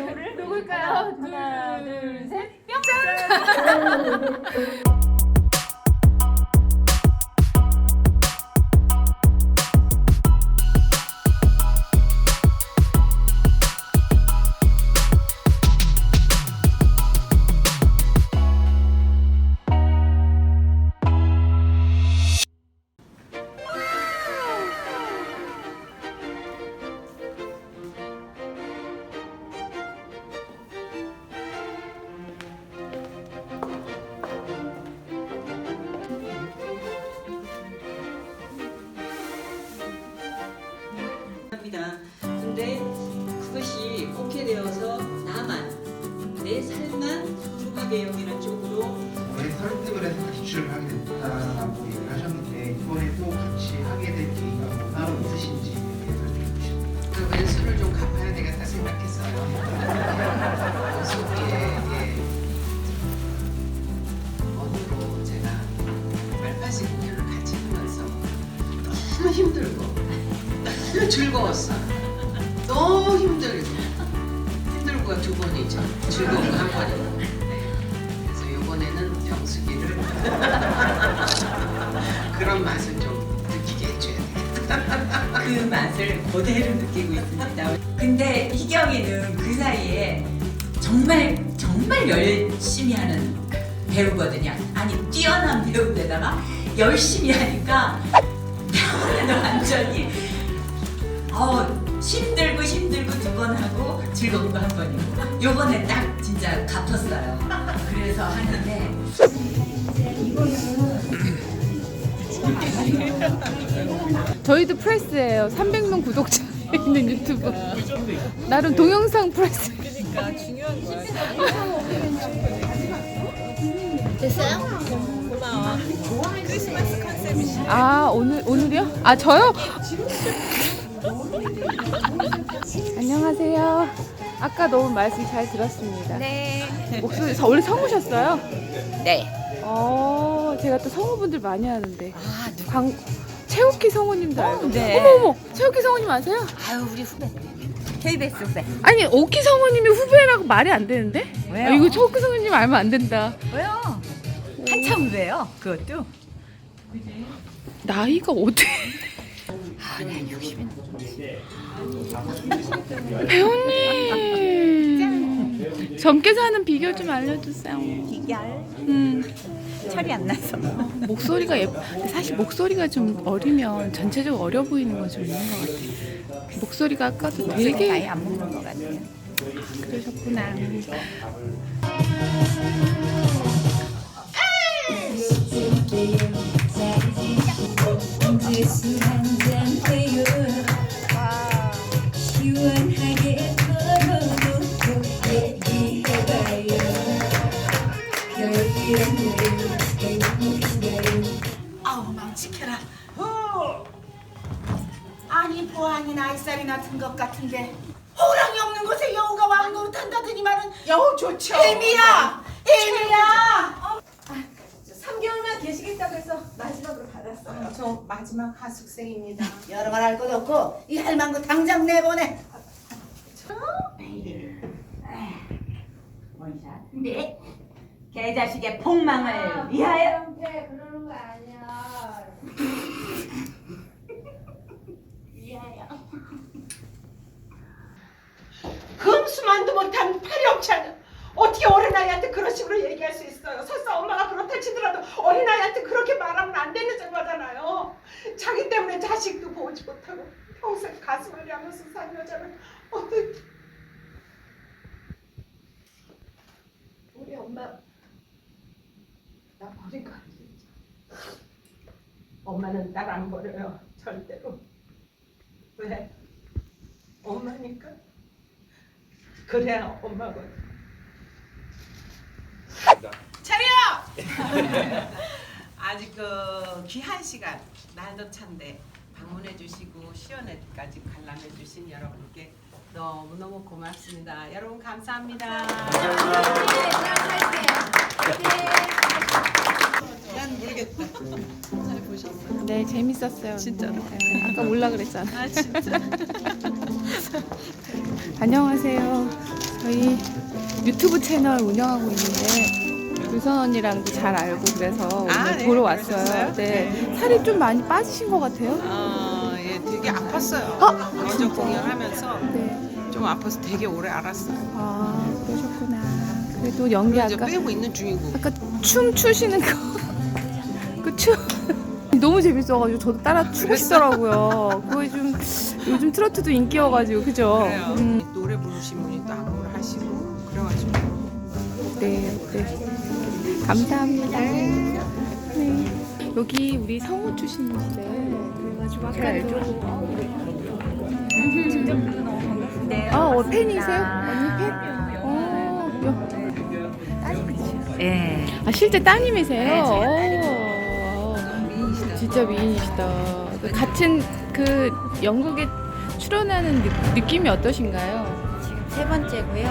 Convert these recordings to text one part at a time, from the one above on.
누구를? 누굴까요? 하나, 둘, 셋. 합 소비 배경이라는 쪽으로 왜 설득을 해서 기출을 하게 됐다라고 얘기를 하셨는데 이번에 또 같이 하게 될 계기가 뭐 따로 있으신지 주시면 그러면 술을 좀 갚아야 되겠다 생각했어요. 어저께 예, 어느로 제가 말파시 공연을 같이 하면서 너무 힘들고 너무 즐거웠어. 너무 힘들고 힘들고가 두 번이죠. 즐거운 거한 번이고. 병수기를 그런 맛을 좀 느끼게 해줘야 되겠다. 그 맛을 그대로 느끼고 있습니다. 근데 희경이는 그 사이에 정말 정말 열심히 하는 배우거든요. 아니 뛰어난 배우인데다가 열심히 하니까 나는 완전히 어 힘들고 힘들고 두 번 하고 즐거운 거 한 번이고 요번에 딱 진짜 갚았어요. 그래서 하는데 저희도 프레스예요. 300명 구독자 있는 유튜브. 나름 동영상 프레스. 아 오늘 오늘이요? 아 저요? 안녕하세요. 아까 너무 말씀 잘 들었습니다. 네. 목소리 서- 원래 성우셨어요? 네. 어 제가 또 성우분들 많이 하는데. 아광 최욱희 성우님도 알고. 네. 어머 어머 최욱희 성우님 아세요? 아유 우리 후배. KBS 후배. 아니 오키 성우님이 후배라고 말이 안 되는데? 왜요? 아, 이거 최욱희 성우님 알면 안 된다. 왜요? 한참 후배요. 그것도. 나이가 어떻게? 아난 60인. 배우님 젊게 사는 비결 좀 알려주세요. 비결. 음 철이 안 나서. 목소리가 예뻐. 사실 목소리가 좀 어리면 전체적으로 어려 보이는 건 좀 있는 것 같아요. 목소리가 아까도 되게 되게 안 먹는 것 같아요. 그러셨구나. 아니 보안이 나이살이나 든 것 같은데 호랑이 없는 곳에 여우가 왕 노릇한다더니만은 여우 좋죠. 애미야, 애미야. 3개월만 계시겠다고 해서 마지막으로 받았어요. 저 마지막 하숙생입니다. 여러 말 할 것도 없고 이 할망구 당장 내보내. 원샷. 네. 개자식의 폭망을 위하여. 형태 그러는 거 아니야. 금수만도 못한 파렴치한 어떻게 어린아이한테 그런 식으로 얘기할 수 있어요? 설사 엄마가 그렇다 치더라도 어린아이한테 그렇게 말하면 안 되는 거잖아요. 자기 때문에 자식도 보지 못하고 평생 가슴 앓으면서 산 여자를 어떻게 우리 엄마 나 버린 거 아니지? 엄마는 날 안 버려요 절대로 왜? 엄마니까 그래야 엄마거든. 아직 그 귀한 시간 날도 찬데 방문해 주시고 시연회까지 관람해 주신 여러분께 너무너무 고맙습니다. 여러분 감사합니다. 난 모르겠다. 잘 보셨어요? 네 재밌었어요. 진짜로. 아까 몰라 그랬잖아. 아 진짜. 안녕하세요. 저희 유튜브 채널 운영하고 있는데 유선 언니랑도 잘 알고 그래서 오늘 아, 네, 보러 왔어요. 그러셨어요? 네. 살이 좀 많이 빠지신 것 같아요. 어, 예, 되게 아팠어요. 아, 먼저 공연하면서 네. 좀 아파서 되게 오래 알았어요. 아, 그러셨구나. 그래도 연기 이제 아까 빼고 있는 중이고. 아까 춤 추시는 거. 그 춤. 너무 재밌어가지고 저도 따라 추고 싶더라고요. 그거 좀 요즘 트로트도 인기여가지고 그죠? 그래요. 음, 노래 부르신 분이 또 안무를 하시고 그래가지고 네, 네. 감사합니다. 네. 여기 우리 성우 출신이시래. 그래가지고 아까 네. 아, 어, 팬이세요? 언니 팬? 어, 요- 예. 아 실제 따님이세요? 네, 제가 오, 진짜 미인이시다. 그 같은 그 연극에 출연하는 느, 느낌이 어떠신가요? 지금 세 번째고요.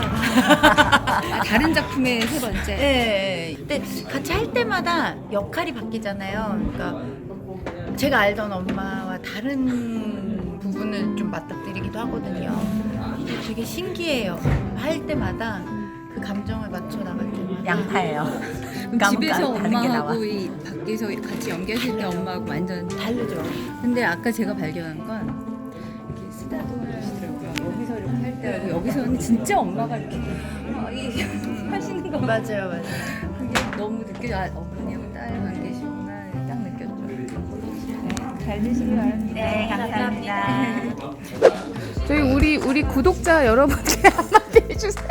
다른 작품의 세 번째. 네. 근데 같이 할 때마다 역할이 바뀌잖아요. 그러니까 제가 알던 엄마와 다른 부분을 좀 맞닥뜨리기도 하거든요. 이게 되게 신기해요. 할 때마다 그 감정을 맞춰 나갈 때마다 양파예요. 집에서 엄마하고 이 밖에서 같이 연기하실 때 엄마하고 완전 다르죠. 근데 아까 제가 발견한 건 이렇게 쓰다듬어 주시더라고요. 여기서 이렇게 할 때하고 여기서는 진짜 엄마가 이렇게 막 이- 하시는 거 맞아요, 맞아요. 그게 너무 느껴 아 어머니하고 딸 관계시구나 딱 느꼈죠. 네, 잘 되시길 바랍니다. 네, 감사합니다. 저희 우리 우리 구독자 여러분께 한마디 해주세요.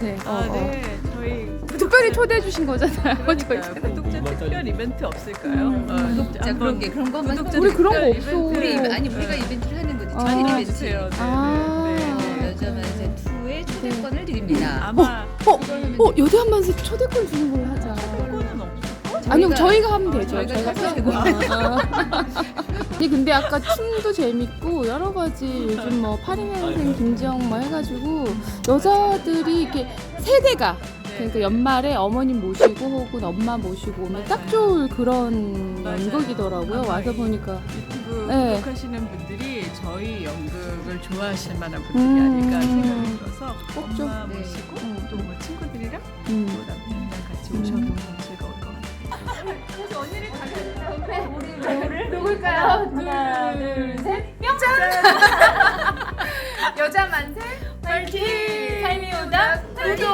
네. 어, 아, 어. 네. 저희 특별히 초대해 주신 거잖아요. 저희. 구독자 특별 이벤트 없을까요? 어, 구독자 한번 그런 게 그런 것만 구독자 우리 그런 거 특별 없어. 이벤트. 우리 이벤- 아니 우리가 이벤트를 하는 거지. 아, 저희 이벤트. 주세요. 네. 아. 네. 여자 만세 2의 초대권을 드립니다. 아마 어, 어, 여대 한 번씩 초대권 주는 걸로 하자. 그거는 없어. 아니요, 저희가 하면 되죠. 저희가 저희가 사서 되고. 아니 근데 아까 춤도 재밌고 여러 가지 요즘 뭐 82년생 김지영 뭐 해가지고 여자들이 이렇게 세대가 그러니까 연말에 어머님 모시고 혹은 엄마 모시고 오면 맞아요. 딱 네. 좋을 그런 맞아요. 연극이더라고요. 와서 보니까 유튜브 네. 구독하시는 분들이 저희 연극을 좋아하실 만한 분들이 음. 아닐까 생각이 들어서 꼭 좀, 엄마 네. 모시고 음. 또 뭐 친구들이랑 음. 또 남편이랑 같이 음. 오셔도 즐거울 것 같아요. 네. 네. 누굴까요? 하나, 둘, 셋, 뿅! 여자 만세, 파이팅! 삶이 오다, 파이팅!